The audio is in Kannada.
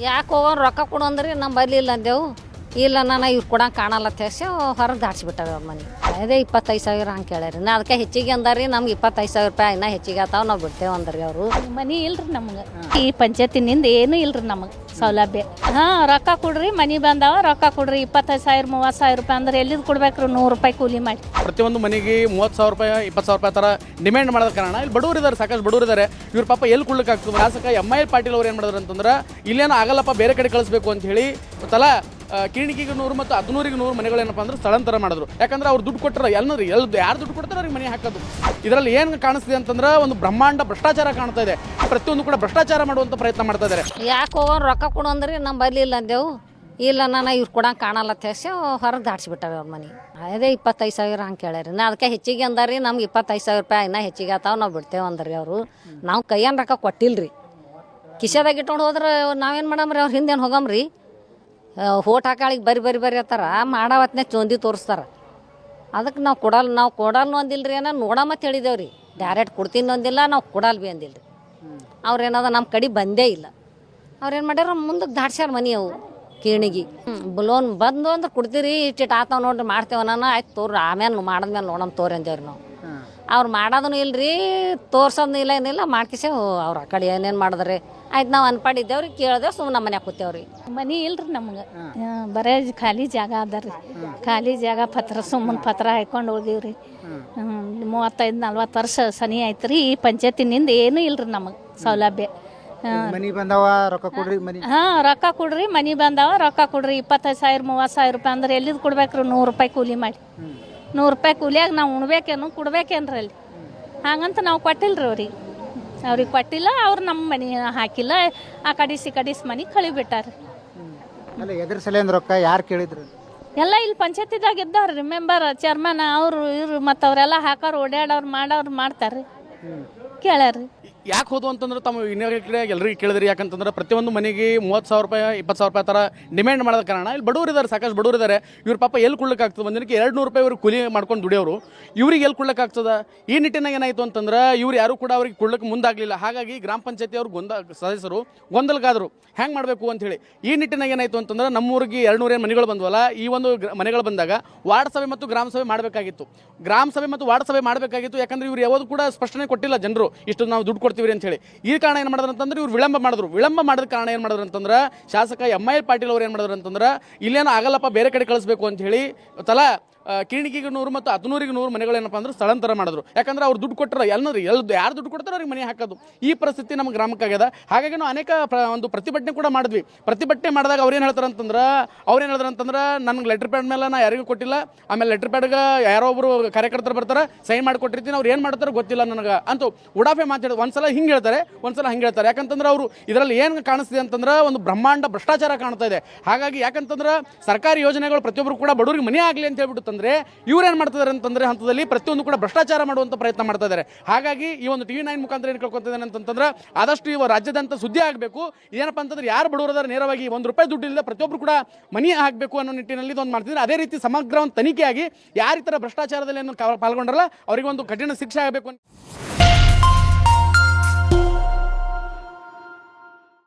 ಯಾಕೆ ಹೋಗೋನ್ ರೊಕ್ಕ ಕೊಡು ಅಂದ್ರೆ ನಮ್ಮ ಬರಲಿಲ್ಲ ಅಂದೆವು ಇಲ್ಲ ನಾನು ಇವ್ರು ಕೊಡಂಗೆ ಕಾಣಲ್ಲ ತೇಸಿ ಹೊರಗೆ ದಾಡ್ಸಿಬಿಟ್ಟಾರೆ ಅವ್ರ ಮನೆ. ಅದೇ ಇಪ್ಪತ್ತೈದು ಸಾವಿರ ಹಂಗೆ ಕೇಳ್ಯಾರಿ. ನಾ ಅದಕ್ಕೆ ಹೆಚ್ಚಿಗೆ ಅಂದಾರಿ ನಮ್ಗೆ ಇಪ್ಪತ್ತೈದು ಸಾವಿರ ರೂಪಾಯಿ ಇನ್ನೂ ಹೆಚ್ಚಿಗೆ ಆತಾವ ನಾವು ಬಿಡ್ತೇವೆ ಅಂದ್ರಿ ಅವರು. ಮನೆ ಇಲ್ರಿ ನಮ್ಗೆ. ಈ ಪಂಚಾಯತಿನಿಂದ ಏನು ಇಲ್ರಿ ನಮಗೆ ಸೌಲಭ್ಯ. ಹಾಂ ರೊಕ್ಕ ಕೊಡ್ರಿ ಮನೆ ಬಂದಾವ ರೊಕ್ಕ ಕೊಡ್ರಿ. ಇಪ್ಪತ್ತೈದು ಸಾವಿರ ಮೂವತ್ತು ಸಾವಿರ ರೂಪಾಯಿ ಅಂದ್ರೆ ಎಲ್ಲಿದ್ ಕೊಡ್ಬೇಕ್ರಿ ನೂರು ರೂಪಾಯಿ ಕೂಲಿ ಮಾಡಿ. ಪ್ರತಿಯೊಂದು ಮನೆಗೆ ಮೂವತ್ತು ಸಾವಿರ ರೂಪಾಯಿ ಇಪ್ಪತ್ತು ಸಾವಿರ ರೂಪಾಯಿ ಥರ ಡಿಮ್ಯಾಂಡ್ ಮಾಡೋದ ಕಾರಣ ಇಲ್ಲಿ ಬಡವರು ಇದ್ದಾರೆ ಸಾಕಷ್ಟು ಬಡವರು ಇದ್ದಾರೆ ಇವ್ರ ಪಾಪ ಎಲ್ಲಿ ಕೊಡ್ಲಿಕ್ಕಾಗ್ತದೆ? ಶಾಸಕ ಎಂ ಐ ಪಾಟೀಲ್ ಅವ್ರು ಏನು ಮಾಡಿದ್ರು ಅಂತಂದ್ರೆ ಇಲ್ಲೇನು ಆಗಲ್ಲಪ್ಪ ಬೇರೆ ಕಡೆ ಕಳಿಸ್ಬೇಕು ಅಂತ ಹೇಳಿ ತಲಾ ಕಿಣಿಕಿಗೆ ನೂರು ಮತ್ತು ಹದಿನೂರಿಗೆ ನೂರು ಮನೆಗಳೇನಪ್ಪ ಅಂದ್ರೆ ಸ್ಥಳಾಂತರ ಮಾಡಿದ್ರು. ಯಾಕಂದ್ರೆ ಅವ್ರು ದುಡ್ಡು ಕೊಟ್ಟರೆ ಎಲ್ಲರೂ ಎಲ್ ಯಾರು ದುಡ್ಡು ಕೊಡ್ತಾರೆ ಅವ್ರಿಗೆ ಮನೆ ಹಾಕೋದು. ಇದರಲ್ಲಿ ಏನು ಕಾಣಿಸ್ತಿದೆ ಅಂತಂದ್ರೆ ಒಂದು ಬ್ರಹ್ಮಾಂಡ ಭ್ರಷ್ಟಾಚಾರ ಕಾಣ್ತಾ ಇದೆ. ಪ್ರತಿಯೊಂದು ಕೂಡ ಭ್ರಷ್ಟಾಚಾರ ಮಾಡುವಂಥ ಪ್ರಯತ್ನ ಮಾಡ್ತಾ ಇದ್ದಾರೆ ಯಾಕೆ ರೊಕ್ಕ ಕೊಡು ಅಂದ್ರೆ ನಮ್ಮ ಬರಲಿಲ್ಲ ಇಲ್ಲ ಅಂದೆವು. ಇಲ್ಲ ನಾನು ಇವ್ರು ಕೊಡಂಗೆ ಕಾಣಲ್ಲ ತೇಸಿ ಹೊರಗೆ ದಾಡ್ಸಿಬಿಟ್ಟಾರೆ ಅವ್ರ ಮನೆ. ಅದೇ ಇಪ್ಪತ್ತೈದು ಸಾವಿರ ಹಂಗೆ ಕೇಳ್ಯಾರಿ ನಾ ಅದಕ್ಕೆ ಹೆಚ್ಚಿಗೆ ಅಂದಾರಿ ನಮ್ಗೆ ಇಪ್ಪತ್ತೈದು ಸಾವಿರ ರೂಪಾಯಿ ಇನ್ನೂ ಹೆಚ್ಚಿಗೆ ಆತಾವ, ನಾವು ಬಿಡ್ತೇವೆ ಅಂದ್ರಿ ಅವರು. ನಾವು ಕೈಯನ್ನು ರೊಕ್ಕ ಕೊಟ್ಟಿಲ್ಲ ರೀ ಕಿಶದಾಗ ಇಟ್ಕೊಂಡು ಹೋದ್ರೆ ನಾವೇನು ಮಾಡಮ್ರಿ, ಅವ್ರು ಹಿಂದೇನು ಹೋಗಮ್ರಿ? ಹೋಟ್ ಹಾಕಾಳಿಗೆ ಬರಿ ಬರಿ ಬರಿ ಅತ್ತಾರ ಮಾಡೋ ಹೊತ್ನ್ಯಾಗ ಚೊಂದಿ ತೋರಿಸ್ತಾರ. ಅದಕ್ಕೆ ನಾವು ಕೊಡಲ್ಲ ನಾವು ಕೊಡಲ್ಲ ರೀ ಏನೋ ನೋಡಮತ್ ಹೇಳಿದೇವ್ರಿ. ಡೈರೆಕ್ಟ್ ಕೊಡ್ತೀನಿ ಅಂದಿಲ್ಲ ನಾವು ಕೊಡಲ್ಲ ಬಿ ರೀ ಅವ್ರೇನದ ನಮ್ಮ ಕಡೆ ಬಂದೇ ಇಲ್ಲ. ಅವ್ರೇನು ಮಾಡ್ಯಾರ ಮುಂದಕ್ಕೆ ದಾಟ್ಸ್ಯಾರ ಮನಿ ಅವು ಕೇಣಿಗೆ. ಲೋನ್ ಬಂದು ಅಂದ್ರೆ ಕೊಡ್ತೀರಿ ಇಷ್ಟಿಟ್ಟು ಆತಾವ ನೋಡ್ರಿ ಮಾಡ್ತೇವೆ ನಾನು ಆಯ್ತು ತೋರಿ ಆಮೇಲೆ ಮಾಡಿದ್ಮೇಲೆ ನೋಡಮ್ ತೋರಿ ಅಂದೇವ್ರಿ ನಾವು. ಅವ್ರು ಮಾಡೋದನ್ನು ರೀ ತೋರ್ಸೋದು ಇಲ್ಲ ಏನಿಲ್ಲ ಮಾಡ್ಕೇಸೇವು ಅವ್ರ ಆ ಕಡೆ ಏನೇನು ಮಾಡಿದ್ರಿ. ಆಯ್ತು ನಾವು ಅನ್ಪಾಡಿದ್ದೇವ್ರಿ ಕೇಳಿದ್ರೆ ಸುಮ್ಮನೆ ನಮ್ಮ ಮನ್ಯಾಗ ಕೂತೇವ್ರಿ. ಮನಿ ಇಲ್ರಿ ನಮ್ಗೆ. ಬರೇ ಖಾಲಿ ಜಾಗ ಅದ ರೀ ಖಾಲಿ ಜಾಗ ಪತ್ರ ಸುಮ್ಮನೆ ಪತ್ರ ಹಾಕೊಂಡು ಉಳ್ದೀವ್ರಿ ಮೂವತ್ತೈದು ನಲ್ವತ್ತು ವರ್ಷ ಸನಿ ಆಯ್ತು ರೀ ಈ ಪಂಚಾಯತಿನಿಂದ ಏನೂ ಇಲ್ರಿ ನಮಗೆ ಸೌಲಭ್ಯ. ಮನಿ ಬಂದವ ರೊಕ್ಕ ಕೊಡ್ರಿ ಮನಿ. ಹಾಂ ರೊಕ್ಕ ಕೊಡ್ರಿ ಮನಿ ಬಂದಾವ ರೊಕ್ಕ ಕೊಡ್ರಿ. ಇಪ್ಪತ್ತೈದು ಸಾವಿರ ಮೂವತ್ತು ಸಾವಿರ ರೂಪಾಯಿ ಅಂದ್ರೆ ಎಲ್ಲಿದ್ ಕೊಡ್ಬೇಕ್ರಿ ನೂರು ರೂಪಾಯಿ ಕೂಲಿ ಮಾಡಿ. ನೂರು ರೂಪಾಯಿ ಕೂಲಿಯಾಗ ನಾವು ಉಣ್ಬೇಕೇನು ಕೊಡ್ಬೇಕೇನ್ರಿ ಅಲ್ಲಿ. ಹಾಗಂತ ನಾವು ಕೊಟ್ಟಿಲ್ರಿ ಅವ್ರಿಗೆ. ಅವ್ರಿಗೆ ಕೊಟ್ಟಿಲ್ಲ ಅವ್ರು ನಮ್ಮ ಮನೆ ಹಾಕಿಲ್ಲ ಆ ಕಡಿಸಿ ಕಡಿಸಿ ಮನೆ ಕಳಿಬಿಟ್ಟಾರ. ಅಲ್ಲ ಎದ್ರ ಸಲಿಂದ ರೊಕ್ಕ ಯಾರು ಕೇಳಿದ್ರು? ಎಲ್ಲ ಇಲ್ಲಿ ಪಂಚಾಯತಿದಾಗ ರೀ ಮೆಂಬರ್ ಚೇರ್ಮನ್ ಅವರು ಇವ್ರು ಮತ್ತು ಅವರೆಲ್ಲ ಹಾಕೋರು ಓಡಾಡೋರು ಮಾಡೋರು ಮಾಡ್ತಾರೆ ಕೇಳ್ಯಾರ್ರಿ. ಯಾಕೆ ಹೋದು ಅಂತಂದ್ರೆ ತಮ್ಮ ಇನ್ನೊಂದು ಕಡೆ ಎಲ್ಲರಿಗೂ ಕೇಳಿದ್ರಿ. ಯಾಕಂತಂದ್ರೆ ಪ್ರತಿಯೊಂದು ಮನೆಗೆ ಮೂವತ್ತು ಸಾವಿರ ರೂಪಾಯಿ, ಇಪ್ಪತ್ತು ಸಾವಿರ ರೂಪಾಯಿ ಥರ ಡಿಮ್ಯಾಂಡ್ ಮಾಡೋದ ಕಾರಣ. ಇಲ್ಲಿ ಬಡವರು ಇದ್ದಾರೆ ಸಾಕಷ್ಟು ಬಡವರು ಇದ್ದಾರೆ ಇವ್ರ ಪಾಪ ಎಲ್ಲಿ ಕೊಡ್ಲಿಕ್ಕಾಗ್ತದೆ ಒಂದಿನಕ್ಕೆ ಎರಡು ನೂರು ರೂಪಾಯಿ ಇವ್ರು ಕೂಲಿ ಮಾಡ್ಕೊಂಡು ದುಡಿಯೋರು. ಇವ್ರಿಗೆ ಎಲ್ಲಿ ಆಗ್ತದ? ಈ ನಿಟ್ಟಿನಾಗ ಏನಾಯಿತು ಅಂತಂದ್ರೆ ಇವ್ರು ಯಾರು ಕೂಡ ಅವ್ರಿಗೆ ಕೊಡ್ಲಿಕ್ಕೆ ಮುಂದಾಗಲಿಲ್ಲ. ಹಾಗಾಗಿ ಗ್ರಾಮ ಪಂಚಾಯತಿ ಅವ್ರು ಗೊಂದ, ಸದಸ್ಯರು ಗೊಂದಲಕ್ಕಾದರು ಹ್ಯಾಂಗೆ ಮಾಡಬೇಕು ಅಂತ ಹೇಳಿ. ಈ ನಿಟ್ಟಿನಾಗ ಏನಾಯಿತು ಅಂತಂದ್ರೆ ನಮ್ಮೂರಿಗೆ ಎರಡು ನೂರೇನು ಮನೆಗಳು ಬಂದ್ವಲ್ಲ, ಈ ಒಂದು ಮನೆಗಳು ಬಂದಾಗ ವಾರ್ಡ್ ಸಭೆ ಮತ್ತು ಗ್ರಾಮ ಸಭೆ ಮಾಡಬೇಕಾಗಿತ್ತು. ಗ್ರಾಮ ಸಭೆ ಮತ್ತು ವಾರ್ಡ್ ಸಭೆ ಮಾಡಬೇಕಾಗಿತ್ತು. ಯಾಕಂದ್ರೆ ಇವ್ರು ಯಾವುದು ಕೂಡ ಸ್ಪಷ್ಟನೆ ಕೊಟ್ಟಿಲ್ಲ ಜನರು. ಇಷ್ಟು ನಾವು ದುಡ್ಡು ಕೊಡ್ತೀವಿ ಅಂತ ಹೇಳಿ. ಈ ಕಾರಣ ಏನು ಮಾಡಿದ್ರು ಅಂತಂದ್ರೆ ಇವ್ರು ವಿಳಂಬ ಮಾಡಿದ್ರು. ವಿಳಂಬ ಮಾಡಿದ ಕಾರಣ ಏನು ಮಾಡಿದ್ರು ಅಂತಂದ್ರೆ ಶಾಸಕ ಎಂ ಐ ಪಾಟೀಲ್ ಅವ್ರು ಏನು ಮಾಡಿದ್ರು ಅಂತಂದ್ರೆ ಇಲ್ಲೇನೋ ಆಗಲ್ಲಪ್ಪ, ಬೇರೆ ಕಡೆ ಕಳಿಸ್ಬೇಕು ಅಂತ ಹೇಳಿ ತಲಾ ಕಿಣಿಕಿಗೆ ನೂರು ಮತ್ತು ಹದಿನೂರಿಗೆ ನೂರು ಮನೆಗಳೇನಪ್ಪ ಅಂದ್ರೆ ಸ್ಥಳಾಂತರ ಮಾಡಿದ್ರು. ಯಾಕಂದ್ರೆ ಅವ್ರು ದುಡ್ಡು ಕೊಟ್ಟರೆ ಎಲ್ಲರೂ ಎಲ್ಲ ಯಾರು ದುಡ್ಡು ಕೊಡ್ತಾರೆ ಅವ್ರಿಗೆ ಮನೆ ಹಾಕೋದು. ಈ ಪರಿಸ್ಥಿತಿ ನಮ್ಮ ಗ್ರಾಮಕ್ಕಾಗ್ಯದ ಹಾಗಾಗಿ ನಾವು ಅನೇಕ ಒಂದು ಪ್ರತಿಭಟನೆ ಕೂಡ ಮಾಡಿದ್ವಿ. ಪ್ರತಿಭಟನೆ ಮಾಡಿದಾಗ ಅವ್ರು ಏನು ಹೇಳ್ತಾರೆ ಅಂತಂದ್ರೆ ಅವ್ರು ಏನು ಹೇಳಿದ್ರು ಅಂತಂದ್ರೆ, ನನಗೆ ಲೆಟರ್ ಪ್ಯಾಡ್ ಮೇಲೆ ನಾ ಯಾರಿಗೂ ಕೊಟ್ಟಿಲ್ಲ. ಆಮೇಲೆ ಲೆಟರ್ ಪ್ಯಾಡ್ಗೆ ಯಾರೋ ಒಬ್ಬರು ಕಾರ್ಯಕರ್ತರು ಬರ್ತಾರೆ ಸೈನ್ ಮಾಡಿ ಕೊಟ್ಟಿರ್ತೀನಿ ಅವ್ರು ಏನು ಮಾಡ್ತಾರೆ ಗೊತ್ತಿಲ್ಲ ನನಗೆ ಅಂತೂ ಉಡಾಫೆ ಮಾತಾಡೋದು ಒಂದ್ಸಲ ಹಿಂಗೆ ಹೇಳ್ತಾರೆ, ಒಂದ್ಸಲ ಹಿಂಗೆ ಹೇಳ್ತಾರೆ. ಯಾಕಂತಂದ್ರೆ ಅವರು ಇದರಲ್ಲಿ ಏನು ಕಾಣಿಸ್ತಿದೆ ಅಂತಂದ್ರೆ ಒಂದು ಬ್ರಹ್ಮಾಂಡ ಭ್ರಷ್ಟಾಚಾರ ಕಾಣ್ತಾ ಇದೆ. ಹಾಗಾಗಿ ಯಾಕಂತಂದ್ರೆ ಸರ್ಕಾರಿ ಯೋಜನೆಗಳು ಪ್ರತಿಯೊಬ್ಬರು ಕೂಡ ಬಡವರಿಗೆ ಮನೆ ಆಗಲಿ ಅಂತ ಹೇಳ್ಬಿಟ್ಟು ತಂದ್ರೆ ಇವ್ರೇನ್ ಮಾಡ್ತಿದ್ದಾರೆ ಅಂತಂದ್ರೆ, ಹಂತದಲ್ಲಿ ಪ್ರತಿಯೊಂದು ಕೂಡ ಭ್ರಷ್ಟಾಚಾರ ಮಾಡುವಂತ ಪ್ರಯತ್ನ ಮಾಡ್ತಾ ಇದ್ದಾರೆ ಹಾಗಾಗಿ ಈ ಒಂದು ಟಿವಿ ನೈನ್ ಮುಖಾಂತರ ಏನು ಕೇಳ್ಕೊತಿದ್ದಾನೆ ಅಂತಂದ್ರೆ ಆದಷ್ಟು ಇವ ರಾಜ್ಯದಂತ ಸುದ್ದಿ ಆಗಬೇಕು. ಏನಪ್ಪ ಅಂತಂದ್ರೆ, ಯಾರು ಬಡವರದಾರ ನೇರವಾಗಿ ಒಂದು ರೂಪಾಯಿ ದುಡ್ಡು ಇಲ್ಲದೆ ಪ್ರತಿಯೊಬ್ಬರು ಕೂಡ ಮನಿ ಹಾಕಬೇಕು ಅನ್ನೋ ನಿಟ್ಟಿನಲ್ಲಿ ಇದೊಂದು ಮಾಡ್ತಿದ್ದಾರೆ ಅದೇ ರೀತಿ ಸಮಗ್ರ ಒಂದು ತನಿಖೆಯಾಗಿ ಥರ ಭ್ರಷ್ಟಾಚಾರದಲ್ಲಿ ಏನು ಪಾಲ್ಗೊಂಡ್ರಲ್ಲ, ಅವರಿಗೆ ಒಂದು ಕಠಿಣ ಶಿಕ್ಷೆ ಆಗಬೇಕು